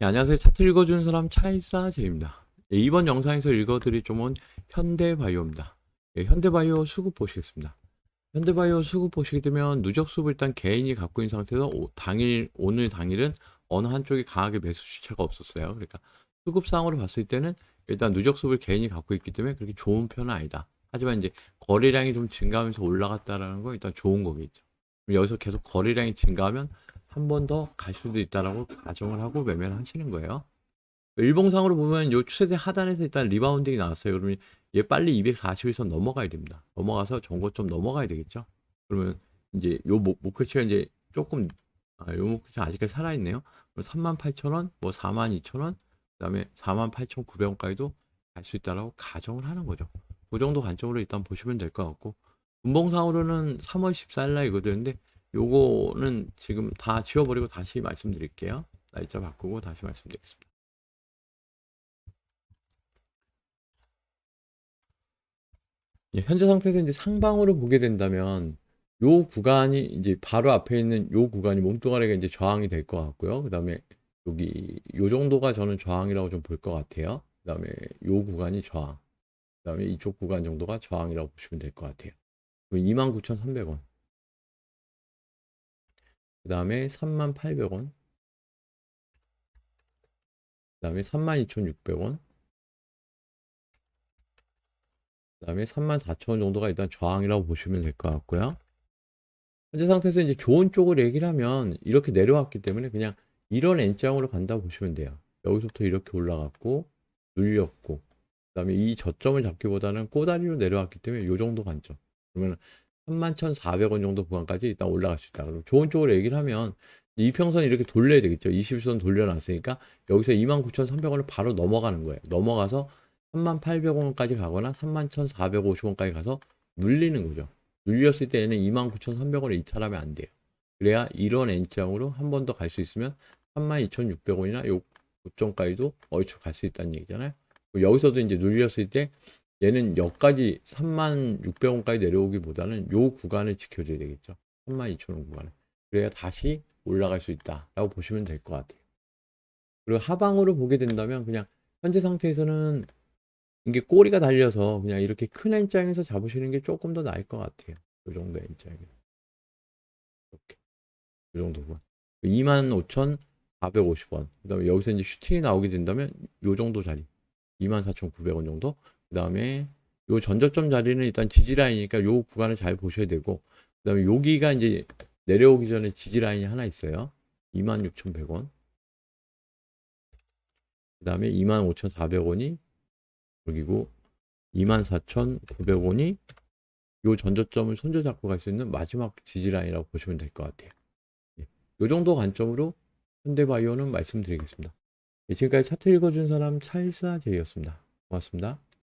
네, 안녕하세요. 차트 읽어주는 사람 차이사제입니다. 예, 이번 영상에서 읽어드릴 종목은 현대바이오입니다. 예, 현대바이오 수급 보시겠습니다. 현대바이오 수급 보시게 되면 누적 수급 일단 개인이 갖고 있는 상태에서 오- 당일 오늘 당일은 어느 한쪽이 강하게 매수 주체가 없었어요. 그러니까 수급 상으로 봤을 때는 일단 누적 수급을 개인이 갖고 있기 때문에 그렇게 좋은 편은 아니다. 하지만 이제 거래량이 좀 증가하면서 올라갔다라는 건 일단 좋은 거겠죠. 여기서 계속 거래량이 증가하면 한 번 더 갈 수도 있다라고 가정을 하고 매매를 하시는 거예요. 일봉상으로 보면 요 추세대 하단에서 일단 리바운딩이 나왔어요. 그러면 얘 빨리 240에서 넘어가야 됩니다. 넘어가서 전고점 넘어가야 되겠죠. 그러면 이제 요 목- 목표치가 이제 조금 아, 요 목표치 아직까지 살아있네요. 그럼 38,000원, 뭐 42,000원, 그 다음에 48,900원까지도 갈 수 있다라고 가정을 하는 거죠. 그 정도 관점으로 일단 보시면 될 것 같고 분봉상으로는 3월 14일 날 이거 되는데 요거는 지금 다 지워버리고 다시 말씀드릴게요. 날짜 바꾸고 다시 말씀드리겠습니다. 예, 현재 상태에서 이제 상방으로 보게 된다면 요 구간이 이제 바로 앞에 있는 요 구간이 몸뚱아리가 이제 저항이 될 것 같고요. 그 다음에 여기 요 정도가 저는 저항이라고 좀 볼 것 같아요. 그 다음에 요 구간이 저항. 그 다음에 이쪽 구간 정도가 저항이라고 보시면 될 것 같아요. 29,300원. 그 다음에 38,000원. 그 다음에 32,600원. 그 다음에 34,000원 정도가 일단 저항이라고 보시면 될 것 같고요. 현재 상태에서 이제 좋은 쪽을 얘기를 하면 이렇게 내려왔기 때문에 그냥 이런 N장으로 간다고 보시면 돼요. 여기서부터 이렇게 올라갔고, 눌렸고, 그 다음에 이 저점을 잡기보다는 꼬다리로 내려왔기 때문에 이 정도 관점. 그러면 31,400원 정도 구간까지 일단 올라갈 수 있다. 그럼 좋은 쪽으로 얘기를 하면 이 평선 이렇게 돌려야 되겠죠. 21선 돌려놨으니까 여기서 29,300원을 바로 넘어가는 거예요. 넘어가서 3800원까지 가거나 31,450원까지 가서 눌리는 거죠. 눌렸을 때 얘는 29,300원을 이탈하면 안 돼요. 그래야 이런 N장으로 한 번 더 갈 수 있으면 32,600원이나 요 고점까지도 얼추 갈 수 있다는 얘기잖아요. 여기서도 이제 눌렸을 때 얘는 여기까지 36,600원까지 내려오기보다는 요 구간을 지켜줘야 되겠죠. 32,000원 구간을. 그래야 다시 올라갈 수 있다라고 보시면 될 것 같아요. 그리고 하방으로 보게 된다면 그냥 현재 상태에서는 이게 꼬리가 달려서 그냥 이렇게 큰 N장에서 잡으시는 게 조금 더 나을 것 같아요. 이 정도 N장에서. 이렇게. 이 정도 구간. 25,450원. 그 다음에 여기서 이제 슈팅이 나오게 된다면 요 정도 자리. 24,900원 정도. 그 다음에 요 전저점 자리는 일단 지지라인이니까 요 구간을 잘 보셔야 되고, 그 다음에 여기가 이제 내려오기 전에 지지라인이 하나 있어요. 26,100원. 그 다음에 25,400원이 여기고, 24,900원이 요 전저점을 손져잡고 갈 수 있는 마지막 지지라인이라고 보시면 될 것 같아요. 예. 요 정도 관점으로 현대바이오는 말씀드리겠습니다. 예, 지금까지 차트 읽어준 사람 찰사제이였습니다. 고맙습니다.